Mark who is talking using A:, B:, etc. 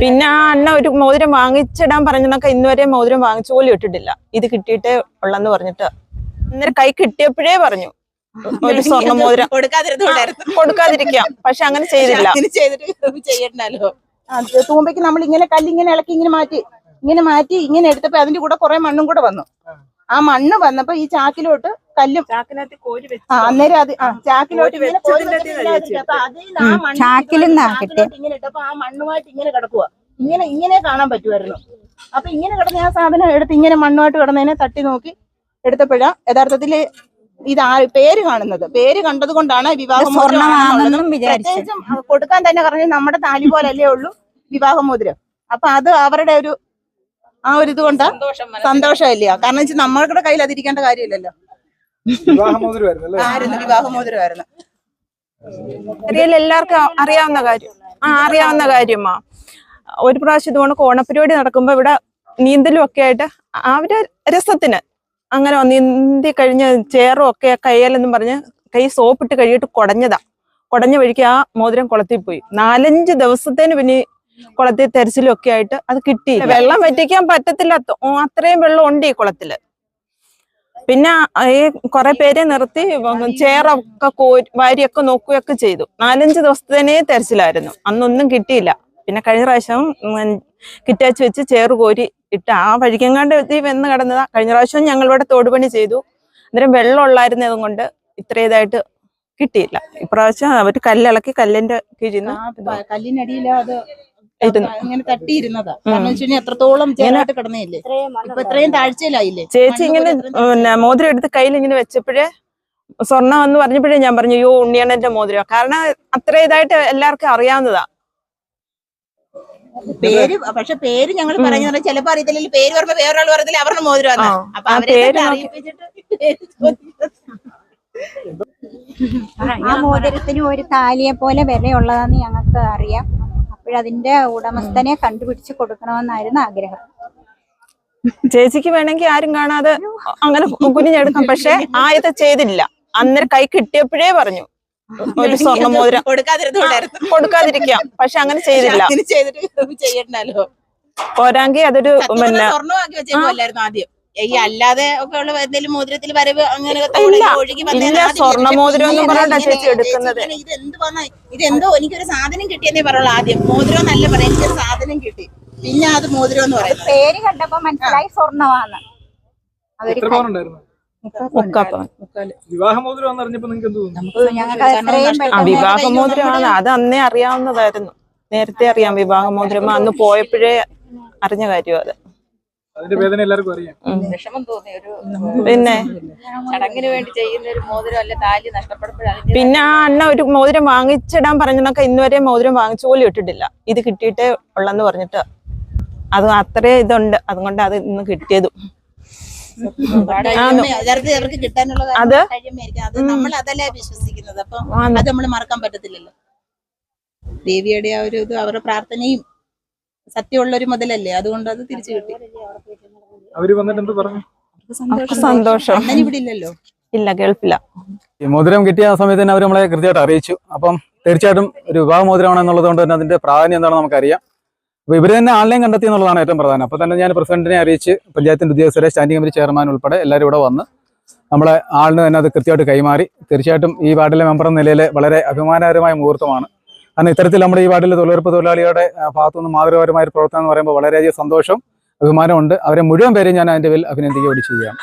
A: പിന്നെ ആ അണ്ണ ഒരു മോതിരം വാങ്ങിച്ചിടാൻ പറഞ്ഞതൊക്കെ ഇന്നുവരെ മോതിരം വാങ്ങിച്ചു പോലും ഇട്ടിട്ടില്ല. ഇത് കിട്ടിയിട്ടേ ഉള്ളെന്ന് പറഞ്ഞിട്ട്. അന്നേരം കൈ കിട്ടിയപ്പോഴേ പറഞ്ഞു. ഒരു സ്വർണ മോതിരം. കൊടുക്കാതിരിക്കാം. പക്ഷെ അങ്ങനെ ചെയ്തില്ല.
B: ചെയ്തിട്ട്
C: തൂമ്പയ്ക്ക് നമ്മൾ ഇങ്ങനെ കല്ലിങ്ങനെ ഇളക്കി ഇങ്ങനെ മാറ്റി ഇങ്ങനെ മാറ്റി ഇങ്ങനെ എടുത്തപ്പോ അതിന്റെ കൂടെ കുറെ മണ്ണും കൂടെ വന്നു. ആ മണ്ണ് വന്നപ്പോ ഈ ചാക്കിലോട്ട് കല്ലും
B: ചാക്കിനകത്ത് കോരി വെച്ച്
C: ആ, അന്നേരം അത് ആ ചാക്കിലോട്ട് ഇങ്ങനെ കോരി വെച്ചിട്ട് ഇങ്ങനെ അപ്പൊ അതിൽ ആ
D: ഉം,
C: മണ്ണ്
D: ചാക്കിലിന്നാ
C: ചാക്കിലോട്ട് ഇങ്ങനെ ഇട്ടപ്പോ ആ മണ്ണുമായിട്ട് ഇങ്ങനെ കിടക്കുക ഇങ്ങനെ ഇങ്ങനെ കാണാൻ പറ്റുമായിരുന്നു അപ്പൊ ഇങ്ങനെ കിടന്ന ആ സാധനം എടുത്ത് ഇങ്ങനെ മണ്ണുമായിട്ട് കിടന്നതിനെ തട്ടി നോക്കി എടുത്തപ്പോഴാ യഥാർത്ഥത്തിൽ ഇത് ആ പേര് കാണുന്നത്. പേര് കണ്ടത് കൊണ്ടാണ് വിവാഹമോചനം
D: സ്വർണമാണെന്നും വിചാരിച്ചു.
C: പ്രത്യേകിച്ചും അത് കൊടുക്കാൻ തന്നെ പറഞ്ഞു നമ്മുടെ താലി പോലല്ലേ ഉള്ളൂ വിവാഹമോതിരം അപ്പൊ അത് അവരുടെ ഒരു ആ ഒരു ഇത് കൊണ്ടാ
B: സന്തോഷം മനസ്സിൽ.
C: കാരണം വെച്ചാൽ നമ്മളുടെ കയ്യിൽ അതിരിക്കേണ്ട കാര്യമില്ലല്ലോ. ആയിരുന്നു വിവാഹമോതിരമായിരുന്നു.
A: എല്ലാവർക്കും അറിയാവുന്ന കാര്യം. ആ അറിയാവുന്ന കാര്യമാ. ഒരു പ്രാവശ്യം ഇതുകൊണ്ട് ഓണപ്പരിപാടി നടക്കുമ്പോ ഇവിടെ നീന്തലും ഒക്കെ ആയിട്ട് അവർ രസത്തിന് അങ്ങനെ നീന്തി കഴിഞ്ഞ ചേറും ഒക്കെ കയ്യലെന്നും പറഞ്ഞ് കൈ സോപ്പിട്ട് കഴിയിട്ട് കുടഞ്ഞതാ. കുടഞ്ഞ വഴിക്ക് ആ മോതിരം കുളത്തിൽ പോയി. നാലഞ്ച് ദിവസത്തേന് പിന്നെ കുളത്തിൽ തെരച്ചിലും ഒക്കെ ആയിട്ട് അത് കിട്ടി വെള്ളം വറ്റിക്കാൻ പറ്റത്തില്ല അത്ര- അത്രയും വെള്ളം ഉണ്ട് ഈ കുളത്തിൽ. പിന്നെ ഈ കുറെ പേരെ നിർത്തി ചേറൊക്കെ കോരി വാരിയൊക്കെ നോക്കുകയൊക്കെ ചെയ്തു. നാലഞ്ച് ദിവസത്തേനെ തെരച്ചിലായിരുന്നു. അന്നൊന്നും കിട്ടിയില്ല. പിന്നെ കഴിഞ്ഞ പ്രാവശ്യം കിറ്റാച്ച് വെച്ച് ചേറ് കോരി ഇട്ട് ആ വഴിക്കെങ്ങാണ്ട് എത്തി വെന്ന് കിടന്നതാ. കഴിഞ്ഞ പ്രാവശ്യം ഞങ്ങൾ ഇവിടെ തോടുപണി ചെയ്തു. അന്നേരം വെള്ളം ഉള്ളായിരുന്നത് കൊണ്ട് ഇത്ര ഇതായിട്ട് കിട്ടിയില്ല. ഇപ്രാവശ്യം അവർ കല്ലിളക്കി കല്ലിന്റെ കീഴിൽ
C: പ- ഇങ്ങനെ തട്ടിയിരുന്നതാ. കാരണം വെച്ച് കഴിഞ്ഞാൽ എത്രത്തോളം ചേരായിട്ട് കിടന്നില്ലേ ഇപ്പൊ ഇത്രയും താഴ്ചയിലായില്ലേ?
A: ചേച്ചി ഇങ്ങനെ പിന്നെ മോതിരം എടുത്ത് കയ്യിൽ ഇങ്ങനെ വെച്ചപ്പോഴേ സ്വർണം എന്ന് പറഞ്ഞപ്പോഴേ ഞാൻ പറഞ്ഞു യോ ഉണ്ണിയണ്ണന്റെ മോതിരം കാരണം അത്ര ഇതായിട്ട് എല്ലാവർക്കും അറിയാവുന്നതാ.
C: പേര് പക്ഷെ പേര് ഞങ്ങൾ പറയുന്നത് ചിലപ്പോ അറിയത്തില്ലെങ്കിൽ പേര് പറഞ്ഞ വേറൊരാൾ പറഞ്ഞില്ല അവരുടെ മോതിരം അപ്പൊ അവരെ.
D: ആ മോതിരത്തിന് ഒരു താലിയെ പോലെ വിലയുള്ളതാന്ന് ഞങ്ങൾക്ക് അറിയാം. അപ്പോഴതിന്റെ ഉടമസ്ഥനെ കണ്ടുപിടിച്ച് കൊടുക്കണമെന്നായിരുന്നു ആഗ്രഹം.
A: ചേച്ചിക്ക് വേണമെങ്കിൽ ആരും കാണാതെ അങ്ങനെ കുനിഞ്ഞെടുക്കാം. പക്ഷെ ആയത് ചെയ്തില്ല. അന്നേരം കൈ കിട്ടിയപ്പോഴേ പറഞ്ഞു. ഒരു സ്വർണ മോതിരം. കൊടുക്കാതിരിക്കാം പക്ഷെ അങ്ങനെ ചെയ്തില്ല.
B: ചെയ്തിട്ട് ചെയ്യണ്ടല്ലോ
A: പോരാങ്കി അതൊരു പിന്നെ
B: ആദ്യം. ഈ അല്ലാതെ ഒക്കെ ഉള്ള എന്തെങ്കിലും മോതിരത്തിൽ വരവ് അങ്ങനെ ഒഴുകി വന്നതിന്
A: ഇല്ല,
B: ആദ്യം
A: സ്വർണ
B: പക്ഷെ
A: മോതിരം ഒന്നും
B: പിന്നെ
A: പറഞ്ഞിട്ടാ
B: ഇങ്ങനെ
A: ചേച്ചി എടുക്കുന്നത്.
B: ചേച്ചി ഇങ്ങനെ ഇത് എന്ത് വന്നാ? ഇതെന്തോ എനിക്കൊരു സാധനം കിട്ടിയെന്നേ പറയുള്ളൂ ആദ്യം. മോതിരം എന്നല്ല പറയാം എനിക്കൊരു സാധനം കിട്ടി. പിന്നെ അത് മോതിരം എന്ന് പറയുന്നത്.
D: പേര് കണ്ടപ്പോ മനസ്സിലായി സ്വർണമാണ്
A: വിവാഹമോതിരമാണ് അത് അന്നേ അറിയാവുന്നതായിരുന്നു. നേരത്തെ അറിയാം വിവാഹമോതിരം അന്ന് പോയപ്പോഴേ അറിഞ്ഞ കാര്യം അത്.
E: അതിന്റെ വേദന എല്ലാവർക്കും അറിയാം.
B: വിഷമം തോന്നി ഒരു
A: പിന്നെ?
B: ചടങ്ങിന് വേണ്ടി ചെയ്യുന്ന ഒരു മോതിരം അല്ല താലി നഷ്ടപ്പെടുമ്പോഴാണ്
A: പിന്നെ ആ അണ്ണ ഒരു മോതിരം വാങ്ങിച്ചിടാൻ പറഞ്ഞതൊക്കെ ഇന്നുവരെ മോതിരം വാങ്ങിച്ചു പോലും ഇട്ടിട്ടില്ല. ഇത് കിട്ടിയിട്ടേ ഉള്ളെന്ന് പറഞ്ഞിട്ട്. അത് അത്രേ ഇതുണ്ട്. അതുകൊണ്ട് അത് ഇന്ന് കിട്ടിയതും.
B: അവർക്ക് കിട്ടാനുള്ള
A: അത്?
B: നമ്മൾ അതല്ലേ വിശ്വസിക്കുന്നത്. അപ്പൊ അത്. നമ്മൾ മറക്കാൻ പറ്റത്തില്ലല്ലോ. ദേവിയുടെ ആ ഒരു ഇത് അവരുടെ പ്രാർത്ഥനയും സത്യമുള്ള ഒരു മുതലല്ലേ. അതുകൊണ്ട് അത് തിരിച്ചു കിട്ടി.
E: അവർ വന്നിട്ട് എന്ത് പറഞ്ഞു?
A: സന്തോഷം.
B: അണ്ണൻ ഇവിടെ ഇല്ലല്ലോ.
A: ഇല്ല ഗൾഫില
F: ഈ മോതിരം കിട്ടിയ ആ സമയത്ത് തന്നെ അവർ നമ്മളെ കൃത്യമായിട്ട് അറിയിച്ചു. അപ്പം തീർച്ചയായിട്ടും ഒരു വിവാഹ മോതിരമാണ് എന്നുള്ളത് കൊണ്ട് തന്നെ അതിന്റെ പ്രാധാന്യം എന്താണെന്ന് നമുക്കറിയാം. അപ്പൊ ഇവർ തന്നെ ആൺലൈൻ കണ്ടെത്തി എന്നുള്ളതാണ് ഏറ്റവും പ്രധാനം. അപ്പൊ തന്നെ ഞാൻ പ്രസിഡന്റിനെ അറിയിച്ച് പഞ്ചായത്തിന്റെ ഉദ്യോഗസ്ഥരെ സ്റ്റാൻഡിംഗ് കമ്മിറ്റി ചെയർമാൻ ഉൾപ്പെടെ എല്ലാവരും ഇവിടെ വന്ന് നമ്മളെ ആളിന് തന്നെ അത് കൃത്യമായിട്ട് കൈമാറി. തീർച്ചയായിട്ടും ഈ വാർഡിലെ മെമ്പർ എന്ന നിലയിൽ വളരെ അഭിമാനകരമായ മുഹൂർത്തമാണ്. കാരണം ഇത്തരത്തിൽ നമ്മുടെ ഈ വാർഡിലെ തൊഴിലുറപ്പ് തൊഴിലാളികളുടെ ഭാഗത്തുനിന്ന് മാതൃകാപരമായ ഒരു പ്രവർത്തനം എന്ന് പറയുമ്പോൾ വളരെയധികം സന്തോഷം. അഭിമാനമുണ്ട്. അവരെ മുഴുവൻ പേരെയും ഞാൻ അതിന്റെ പേരിൽ അഭിനന്ദിക്കുകയോട് ചെയ്യാം